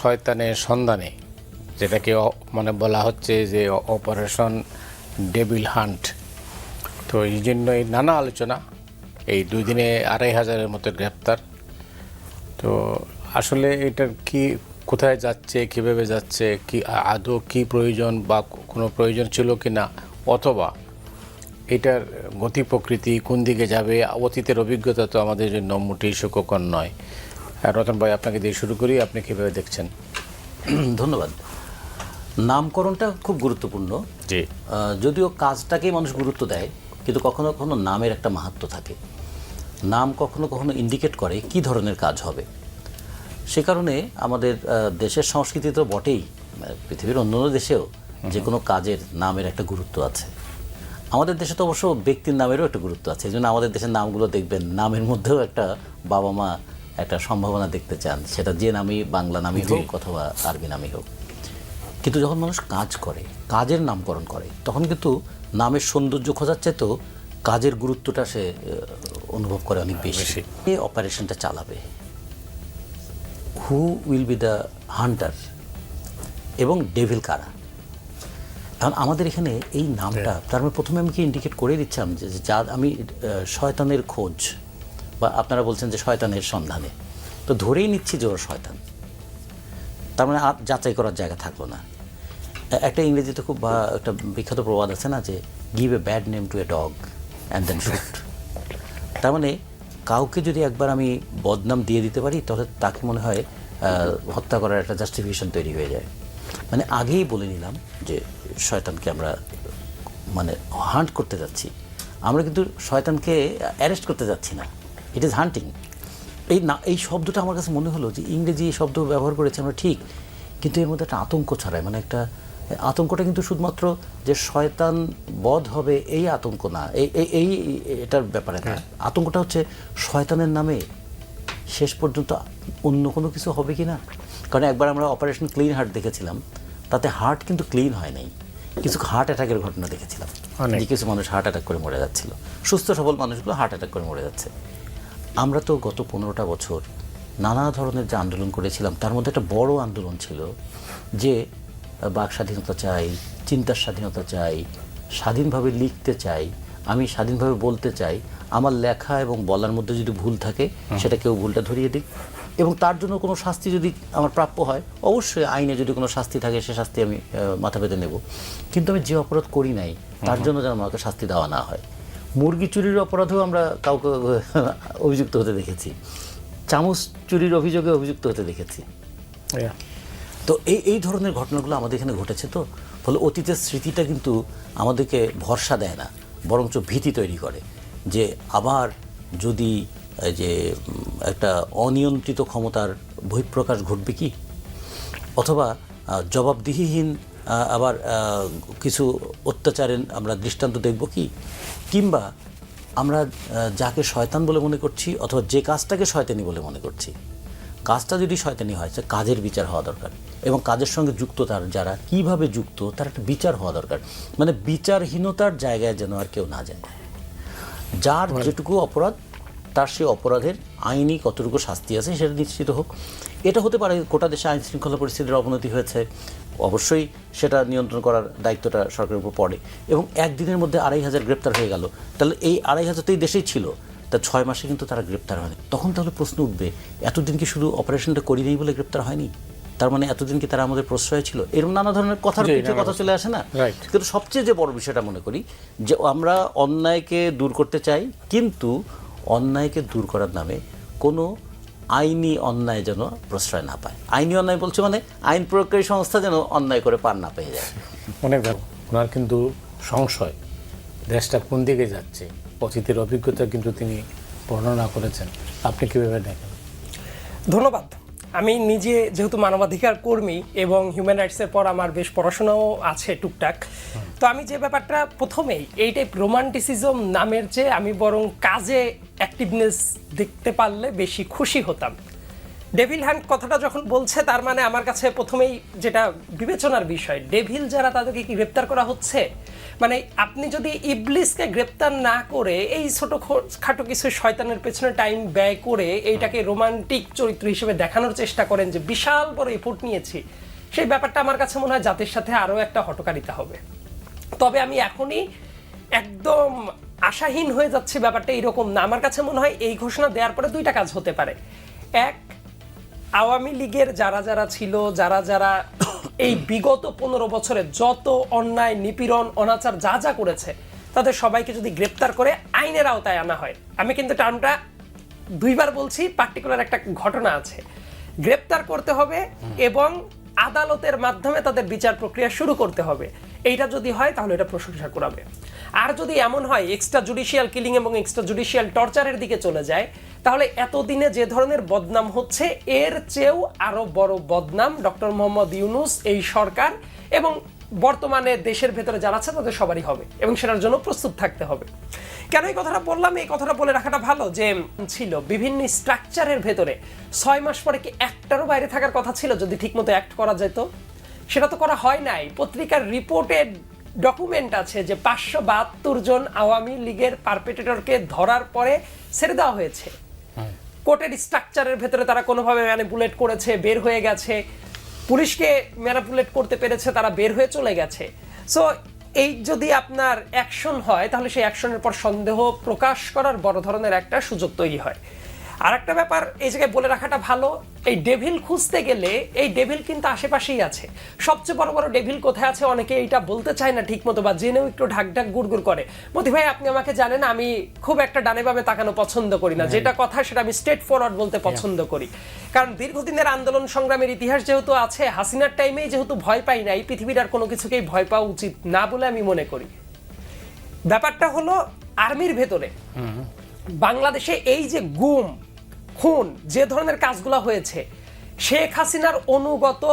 শয়তানের সন্ধানে, যেটাকে মানে বলা হচ্ছে যে অপারেশন ডেবিল হান্ট। তো এই জন্যই নানা আলোচনা, এই দুই দিনে আড়াই হাজারের মতো গ্রেপ্তার। তো আসলে এটার কি, কোথায় যাচ্ছে, কীভাবে যাচ্ছে, কি আদৌ কি প্রয়োজন বা কোনো প্রয়োজন ছিল কি না অথবা এটার গতি প্রকৃতি কোন দিকে যাবে, অতীতের অভিজ্ঞতা তো আমাদের জন্য মোটেই সুখকর নয়। রতন ভাই আপনাকে দিয়ে শুরু করি। আপনি কীভাবে দেখছেন? ধন্যবাদ। নামকরণটা খুব গুরুত্বপূর্ণ। জি। যদিও কাজটাকেই মানুষ গুরুত্ব দেয় কিন্তু কখনো কখনো নামের একটা মাহাত্ম থাকে। নাম কখনো কখনো ইন্ডিকেট করে কি ধরনের কাজ হবে। সে কারণে আমাদের দেশের সংস্কৃতি তো বটেই পৃথিবীর অন্যান্য দেশেও যে কোনো কাজের নামের একটা গুরুত্ব আছে। আমাদের দেশে তো অবশ্য ব্যক্তির নামেরও একটা গুরুত্ব আছে। এই জন্য আমাদের দেশের নামগুলো দেখবেন নামের মধ্যেও একটা বাবা মা একটা সম্ভাবনা দেখতে চান। সেটা যে নামই বাংলা নামই হোক অথবা আরবি নামই হোক। কিন্তু যখন মানুষ কাজ করে কাজের নামকরণ করে তখন কিন্তু নামের সৌন্দর্য খোঁজার তো কাজের গুরুত্বটা সে অনুভব করে অনেক বেশি। কে অপারেশনটা চালাবে। Who will be the hunter এবং ডেভিল কারা? এখন আমাদের এখানে এই নামটা তার মানে প্রথমে আমি কি ইন্ডিকেট করে দিচ্ছিলাম যে যা আমি শয়তানের খোঁজ বা আপনারা বলছেন যে শয়তানের সন্ধানে। তো ধরেই নিচ্ছি যে শয়তান। তার মানে আর যাচাই করার জায়গা থাকল না। একটা ইংরেজিতে খুব একটা বিখ্যাত প্রবাদ আছে না যে give a bad name to a dog and then shoot তার মানে কাউকে যদি একবার আমি বদনাম দিয়ে দিতে পারি, তাহলে তাকে মনে হয় হত্যা করার একটা জাস্টিফিকেশন তৈরি হয়ে যায়। মানে আগেই বলে নিলাম যে, শয়তানকে আমরা মানে হান্ট করতে যাচ্ছি। আমরা কিন্তু শয়তানকে অ্যারেস্ট করতে যাচ্ছি না। ইট ইজ হান্টিং এই না এই শব্দটা আমার কাছে মনে হলো যে ইংরেজি এই শব্দ ব্যবহার করেছে আমরা ঠিক কিন্তু এর মধ্যে একটা আতঙ্ক ছড়ায় মানে একটা আতঙ্কটা কিন্তু শুধুমাত্র যে শয়তান বধ হবে এই আতঙ্ক না এই এই- এই এটার ব্যাপারে না। আতঙ্কটা হচ্ছে শয়তানের নামে শেষ পর্যন্ত অন্য কোনো কিছু হবে কি না? কারণ একবার আমরা অপারেশন ক্লিন হার্ট দেখেছিলাম তাতে হার্ট কিন্তু ক্লিন হয় নাই। কিছু হার্ট অ্যাটাকের ঘটনা দেখেছিলাম। যে কিছু মানুষ হার্ট অ্যাটাক করে মরে যাচ্ছিল। সুস্থ সবল মানুষগুলো হার্ট অ্যাটাক করে মরে যাচ্ছে। আমরা তো গত পনেরোটা বছর নানা ধরনের যে আন্দোলন করেছিলাম তার মধ্যে একটা বড় আন্দোলন ছিল যে বাক স্বাধীনতা চাই চিন্তার স্বাধীনতা চাই স্বাধীনভাবে লিখতে চাই আমি স্বাধীনভাবে বলতে চাই আমার লেখা এবং বলার মধ্যে যদি ভুল থাকে সেটা কেউ ভুলটা ধরিয়ে দিক। এবং তার জন্য কোনো শাস্তি যদি আমার প্রাপ্য হয় অবশ্যই আইনে যদি কোনো শাস্তি থাকে সে শাস্তি আমি মাথা পেতে নেব। কিন্তু আমি যে অপরাধ করি নাই তার জন্য যেন আমাকে শাস্তি দেওয়া না হয়। মুরগি চুরির অপরাধেও আমরা কাউকে অভিযুক্ত হতে দেখেছি। চামচ চুরির অভিযোগে অভিযুক্ত হতে দেখেছি. তো এই এই ধরনের ঘটনাগুলো আমাদের এখানে ঘটেছে তো? ফলে অতীতের স্মৃতিটা কিন্তু আমাদেরকে ভরসা দেয় না বরঞ্চ ভীতি তৈরি করে যে আবার যদি এই যে একটা অনিয়ন্ত্রিত ক্ষমতার বহিঃপ্রকাশ ঘটবে কি? অথবা জবাবদিহিহীন আবার কিছু অত্যাচারের আমরা দৃষ্টান্ত দেখব কি? কিংবা আমরা যাকে শয়তান বলে মনে করছি অথবা যে কাজটাকে শয়তানি বলে মনে করছি কাজটা যদি শয়তানি হয় সে কাজের বিচার হওয়া দরকার। এবং কাজের সঙ্গে যুক্ত তার যারা কীভাবে যুক্ত তার একটা বিচার হওয়া দরকার। মানে বিচারহীনতার জায়গায় যেন আর কেউ না যায়। যার যেটুকু অপরাধ তার সেই অপরাধের আইনি কতটুকু শাস্তি আছে সেটা নিশ্চিত হোক। এটা হতে পারে গোটা দেশে আইন শৃঙ্খলা পরিস্থিতির অবনতি হয়েছে। অবশ্যই সেটা নিয়ন্ত্রণ করার দায়িত্বটা সরকারের উপর পড়ে। এবং একদিনের মধ্যে আড়াই হাজার গ্রেপ্তার হয়ে গেল। তাহলে এই আড়াই হাজার তো এই দেশেই ছিল। তা ছয় মাসে কিন্তু তারা গ্রেপ্তার হয়নি। তখন তাহলে প্রশ্ন উঠবে এতদিন কি শুধু অপারেশনটা করি নেই বলে গ্রেপ্তার হয়নি? তার মানে এতদিন কি তারা আমাদের প্রশ্রয় ছিল? এরকম নানা ধরনের কথার জি, কথা চলে আসে না? কিন্তু সবচেয়ে যে বড় বিষয়টা মনে করি যে আমরা অন্যায়কে দূর করতে চাই কিন্তু অন্যায়কে দূর করার নামে কোনো আইনি অন্যায় যেন প্রশ্রয় না পায়। আইনি অন্যায় বলছে মানে আইন প্রয়োগকারী সংস্থা যেন অন্যায় করে পার না পেয়ে যায়। অনেক ভালো ওনার কিন্তু সংশয় দেশটা কোন দিকে যাচ্ছে অতীতের অভিজ্ঞতা কিন্তু তিনি বর্ণনা করেছেন। আপনি কীভাবে দেখেন? ধন্যবাদ। আমি নিজে যেহেতু মানবাধিকার কর্মী এবং হিউম্যান রাইটসের পর আমার বেশ পড়াশোনাও আছে টুকটাক, তো আমি যে ব্যাপারটা প্রথমেই, এই টাইপ রোমান্টিসিজম নামের চেয়ে আমি বরং কাজে অ্যাক্টিভনেস দেখতে পারলে বেশি খুশি হতাম। ডেভিল হ্যান্ড কথাটা যখন বলছে, তার মানে আমার কাছে প্রথমেই যেটা বিবেচনার বিষয় ডেভিল যারা তাদেরকে কি গ্রেপ্তার করা হচ্ছে? মানে আপনি যদি ইবলিসকে গ্রেপ্তার না করে এই ছোট খাটো কিছু শয়তানের পেছনে টাইম ব্যয় করে এইটাকে রোমান্টিক চরিত্র হিসেবে দেখানোর চেষ্টা করেন যে বিশাল বড় এফোর্ট নিয়েছি, সেই ব্যাপারটা আমার কাছে মনে হয় জাতির সাথে আরও একটা হটকারিতা হবে। তবে আমি এখনই একদম আশাহীন হয়ে যাচ্ছে ব্যাপারটা এরকম না। আমার কাছে মনে হয় এই ঘোষণা দেওয়ার পরে দুইটা কাজ হতে পারে। এক আওয়ামী লীগের যারা যারা ছিল, যারা যারা এই বিগত পনেরো বছরে যত অন্যায়, নিপীড়ন, অনাচার যা যা করেছে, তাদের সবাইকে যদি গ্রেপ্তার করে আইনের আওতায় আনা হয়। আমি কিন্তু টার্মটা দুইবার বলছি পার্টিকুলার একটা ঘটনা আছে। গ্রেপ্তার করতে হবে এবং আদালতের মাধ্যমে তাদের বিচার প্রক্রিয়া শুরু করতে হবে। এইটা যদি হয়, তাহলে এটা প্রশংসা করাবে আর যদি এমন হয় এক্সট্রা জুডিশিয়াল কিলিং এবং এক্সট্রা জুডিশিয়াল টর্চারের দিকে চলে যায় তাহলে এতদিনে যে ধরনের বদনাম হচ্ছে, এর চেয়েও আরও বড় বদনাম ডক্টর মোহাম্মদ ইউনুস, এই সরকার এবং বর্তমানে দেশের ভেতরে যারা আছে তাদের সবারই হবে এবং সেটার জন্য প্রস্তুত থাকতে হবে। কেন এই কথাটা বললাম? এই কথাটা বলে রাখাটা ভালো যে, ছিল বিভিন্ন স্ট্রাকচারের ভেতরে ছয় মাস পরে কি একটারও বাইরে থাকার কথা ছিল যদি ঠিকমতো অ্যাক্ট করা যেত? সেটা তো করা হয় নাই। পত্রিকার রিপোর্টেড ডকুমেন্ট আছে যে পাঁচশো বাহাত্তর জন আওয়ামী লীগের পারপেটেটরকে ধরার পরে ছেড়ে দেওয়া হয়েছে। কোর্টের স্ট্রাকচারের ভেতরে তারা কোনোভাবে ম্যানিপুলেট করেছে, বের হয়ে গেছে। পুলিশকে ম্যানিপুলেট করতে পেরেছে, তারা বের হয়ে চলে গেছে। সো এই যদি আপনার অ্যাকশন হয়, তাহলে সেই অ্যাকশনের পর সন্দেহ প্রকাশ করার বড় ধরনের একটা সুযোগ তৈরি হয়। আর একটা ব্যাপার এই জায়গায় বলে রাখাটা ভালো এই ডেভিল খুঁজতে গেলে এই ডেভিল কিন্তু আশেপাশেই আছে। সবচেয়ে বড় বড় ডেভিল কোথায় আছে অনেকে এইটা বলতে চায় না ঠিক মতো বা জেনেও একটু ঢাক ঢাক গুড়গুড় করে। মতি ভাই আপনি আমাকে জানেন আমি খুব একটা ডানে বামে তাকানো পছন্দ করি না। যেটা কথা সেটা আমি স্ট্রেট ফরওয়ার্ড বলতে পছন্দ করি। কারণ দীর্ঘদিনের আন্দোলন সংগ্রামের ইতিহাস যেহেতু আছে হাসিনার টাইমেই যেহেতু ভয় পাই না এই পৃথিবীর আর কোনো কিছুকেই ভয় পাওয়া উচিত না বলে আমি মনে করি। ব্যাপারটা হলো আর্মির ভেতরে বাংলাদেশে এই যে গুম খুন যে ধরনের কাজগুলো হয়েছে। শেখ হাসিনার অনুগত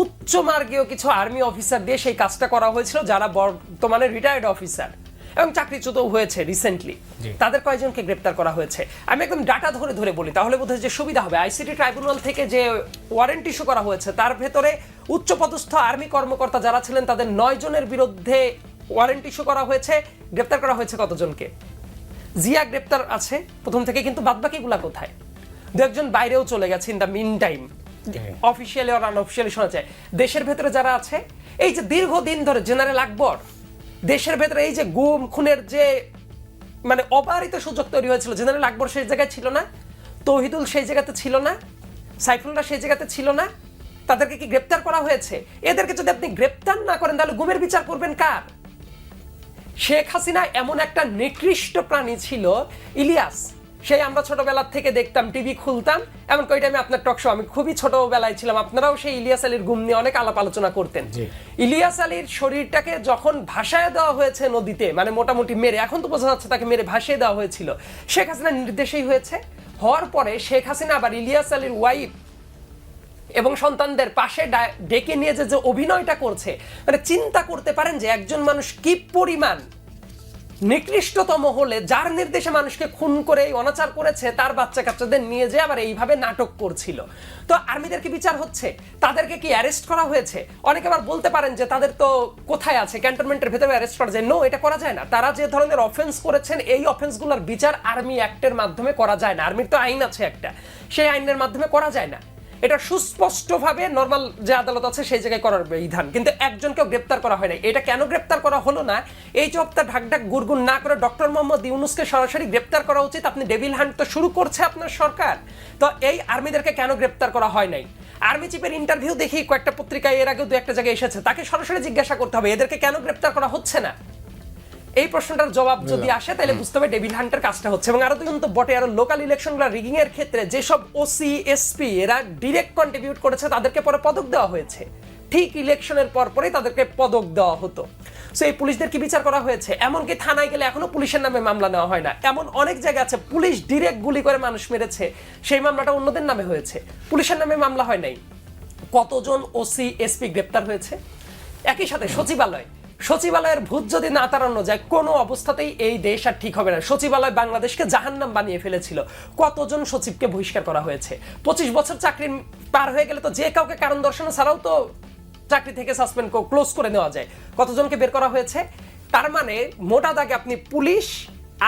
উচ্চ মার্গীয় কিছু আর্মি অফিসার দিয়ে সেই কাজটা করা হয়েছিল যারা বর্তমানে রিটায়ার্ড অফিসার এবং চাকরিচ্যুত হয়েছে রিসেন্টলি তাদের কয়েকজনকে গ্রেপ্তার করা হয়েছে। আমি একদম ডাটা ধরে ধরে বলি তাহলে বোধহয় যে সুবিধা হবে। আইসিটি ট্রাইব্যুনাল থেকে যে ওয়ারেন্ট ইস্যু করা হয়েছে তার ভেতরে উচ্চপদস্থ আর্মি কর্মকর্তা যারা ছিলেন তাদের নয় জনের বিরুদ্ধে ওয়ারেন্ট ইস্যু করা হয়েছে। গ্রেপ্তার করা হয়েছে কতজনকে? জিয়া গ্রেপ্তার আছে প্রথম থেকে কিন্তু বাদবাকিগুলা কোথায়? দু একজন বাইরেও চলে গেছে in the meantime officially আর আনঅফিসিয়ালি শোনা যায়। দেশের ভেতরে যারা আছে এই যে দীর্ঘদিন ধরে জেনারেল আকবর দেশের ভেতরে এই যে গুম খুনের যে মানে অবারিত সুযোগ তৈরি হয়েছিল জেনারেল আকবর সেই জায়গায় ছিল না তৌহিদুল সেই জায়গাতে ছিল না সাইফুল্লাহ সেই জায়গাতে ছিল না তাদেরকে কি গ্রেপ্তার করা হয়েছে? এদেরকে যদি আপনি গ্রেপ্তার না করেন তাহলে গুমের বিচার করবেন কার? শেখ হাসিনা এমন একটা নিকৃষ্ট প্রাণী ছিল ইলিয়াস সেই আমরা ছোটবেলার থেকে দেখতাম টিভি খুলতাম এমনকি ওই টাইমে আপনার টক শো আমি খুবই ছোটবেলায় ছিলাম। আপনারাও সেই ইলিয়াস আলীর গুম নিয়ে অনেক আলাপ আলোচনা করতেন। ইলিয়াস আলীর শরীরটাকে যখন ভাসায় দেওয়া হয়েছে নদীতে মানে মোটামুটি মেরে এখন তো বোঝা যাচ্ছে তাকে মেরে ভাসিয়ে দেওয়া হয়েছিল। শেখ হাসিনার নির্দেশেই হয়েছে। হওয়ার পরে শেখ হাসিনা আবার ইলিয়াস আলীর ওয়াইফ এবং সন্তানদের পাশে ডেকে নিয়ে যে যে অভিনয়টা করছে মানে চিন্তা করতে পারেন যে একজন মানুষ কি পরিমাণ নিকৃষ্টতম হলে যার নির্দেশে মানুষকে খুন করে অনাচার করেছে, তার বাচ্চা কাচ্চাদের নিয়ে যে আবার এইভাবে নাটক করছিল। তো আর্মিদের কি বিচার হচ্ছে? তাদেরকে কি অ্যারেস্ট করা হয়েছে? অনেকে আবার বলতে পারেন যে তাদের তো কোথায় আছে ক্যান্টনমেন্টের ভেতরে অ্যারেস্ট করা যায়। নো এটা করা যায় না। তারা যে ধরনের অফেন্স করেছেন, এই অফেন্সগুলোর বিচার আর্মি অ্যাক্টের মাধ্যমে করা যায় না। আর্মির তো আইন আছে একটা। সেই আইনের মাধ্যমে করা যায় না। এটা সুস্পষ্টভাবে নর্মাল যে আদালত আছে সেই জায়গায় করার বিধান। কিন্তু একজনকেও গ্রেপ্তার করা হয় এটা কেন গ্রেপ্তার করা হলো না? এই চপটা ঢাক ঢাক গুরগুন না করে ডক্টর মোহাম্মদ ইউনুসকে সরাসরি গ্রেপ্তার করা উচিত, আপনি ডেভিল হান্ট তো শুরু করছে আপনার সরকার। তো এই আর্মিদেরকে কেন গ্রেপ্তার করা হয় নাই? আর্মি চিফের ইন্টারভিউ দেখি কয়েকটা পত্রিকায় এর আগেও দু একটা জায়গায় এসেছে। তাকে সরাসরি জিজ্ঞাসা করতে হবে। এদেরকে কেন গ্রেপ্তার করা হচ্ছে না? এই প্রশ্নটার জবাব যদি আসে তাহলে বুঝতে হবে ডেভিল হান্টের কাজটা হচ্ছে। এবং আরও দুজন তো বটে আরও লোকাল ইলেকশনগুলো রিগিং এর ক্ষেত্রে যেসব ওসি এসপি এরা ডিরেক্ট কন্ট্রিবিউট করেছে তাদেরকে পরে পদক দেওয়া হয়েছে। ঠিক ইলেকশনের পর পরেই তাদেরকে পদক দেওয়া হতো। সো এই পুলিশদের কি বিচার করা হয়েছে? এমনকি থানায় গেলে এখনও পুলিশের নামে মামলা নেওয়া হয় না। এমন অনেক জায়গা আছে পুলিশ ডিরেক্ট গুলি করে মানুষ মেরেছে সেই মামলাটা অন্যদের নামে হয়েছে। পুলিশের নামে মামলা হয় নাই। কতজন ওসি এসপি গ্রেপ্তার হয়েছে? একই সাথে সচিবালয় সচিবালয়ের ভূত যদি না তাড়ানো যায়, কোনো অবস্থাতেই এই দেশ আর ঠিক হবে না। সচিবালয় বাংলাদেশকে জাহান্নাম বানিয়ে ফেলেছিল। কতজন সচিবকে বহিষ্কার করা হয়েছে? পঁচিশ বছর চাকরি পার হয়ে গেলে তো যে কাউকে কারণ দর্শানো ছাড়াও তো চাকরি থেকে সাসপেন্ড ক্লোজ করে নেওয়া যায়। কতজনকে বের করা হয়েছে? তার মানে মোটা দাগে আপনি পুলিশ,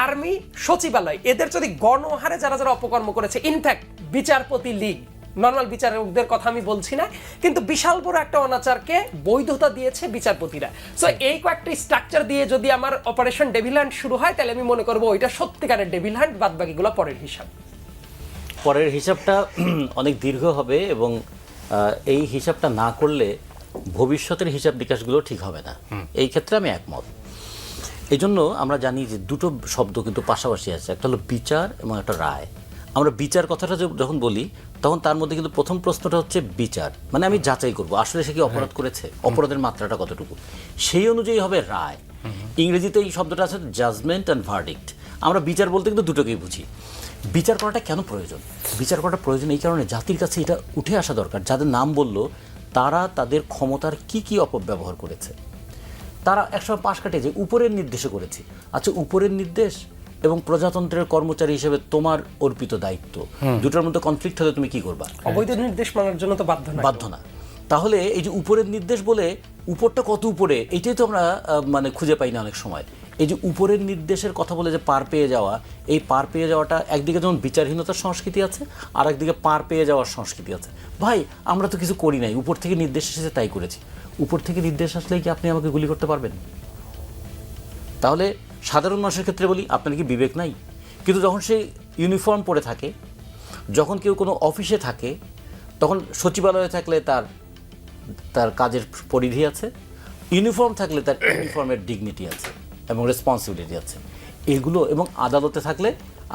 আর্মি, সচিবালয়, এদের যদি গণহারে যারা যারা অপকর্ম করেছে, ইনফ্যাক্ট বিচারপতি লীগ নর্মাল বিচারকদের কথা আমি বলছি না কিন্তু বিশাল বড় একটা অনাচারকে বৈধতা দিয়েছে বিচারপতিরা। সো এই কয়েকটা স্ট্রাকচার দিয়ে যদি আমার অপারেশন ডেভিল হান্ট শুরু হয় তাহলে আমি মনে করব ওইটা সত্যিকারের ডেভিল হান্ট বাদ বাকিগুলো পরের হিসাব। পরের হিসাবটা অনেক দীর্ঘ হবে এবং এই হিসাবটা না করলে ভবিষ্যতের হিসাব বিকাশগুলো ঠিক হবে না। এই ক্ষেত্রে আমি একমত। এই জন্য আমরা জানি যে দুটো শব্দ কিন্তু পাশাপাশি আছে একটা হলো বিচার এবং একটা রায়। আমরা বিচার কথাটা যে- যখন বলি তখন তার মধ্যে কিন্তু প্রথম প্রশ্নটা হচ্ছে বিচার। মানে আমি যাচাই করব আসলে সে কি অপরাধ করেছে অপরাধের মাত্রাটা কতটুকু? সেই অনুযায়ী হবে রায়। ইংরেজিতে এই শব্দটা আছে জাজমেন্ট অ্যান্ড ভার্ডিক্ট আমরা বিচার বলতে কিন্তু দুটোকেই বুঝি। বিচার করাটা কেন প্রয়োজন? বিচার করাটা প্রয়োজন এই কারণে জাতির কাছে এটা উঠে আসা দরকার। যাদের নাম বলল তারা তাদের ক্ষমতার কি কি অপব্যবহার করেছে? তারা একসময় পাশ কাটে যে উপরের নির্দেশে করেছি। আচ্ছা উপরের নির্দেশ এবং প্রজাতন্ত্রের কর্মচারী হিসেবে তোমার অর্পিত দায়িত্ব। দুটোর মধ্যে কনফ্লিক্ট হলে তুমি কি করবা? অবৈধ নির্দেশ মানার জন্য তো বাধ্য না বাধ্য না। তাহলে এই যে উপরের নির্দেশ বলে উপরটা কত উপরে এটাই তো আমরা মানে খুঁজে পাই না অনেক সময়। এই যে উপরের নির্দেশের কথা বলে যে পার পেয়ে যাওয়া এই পার পেয়ে যাওয়াটা একদিকে যেমন বিচারহীনতার সংস্কৃতি আছে আর একদিকে পার পেয়ে যাওয়ার সংস্কৃতি আছে। ভাই আমরা তো কিছু করি নাই উপর থেকে নির্দেশ এসেছে তাই করেছি। উপর থেকে নির্দেশ আসলে কি আপনি আমাকে গুলি করতে পারবেন? তাহলে সাধারণ মানুষের ক্ষেত্রে বলি, আপনার কি বিবেক নাই? কিন্তু যখন সে ইউনিফর্ম পরে থাকে, যখন কেউ কোনো অফিসে থাকে, তখন সচিবালয়ে থাকলে তার তার কাজের পরিধি আছে ইউনিফর্ম থাকলে তার ইউনিফর্মের ডিগনিটি আছে এবং রেসপন্সিবিলিটি আছে। এগুলো এবং আদালতে থাকলে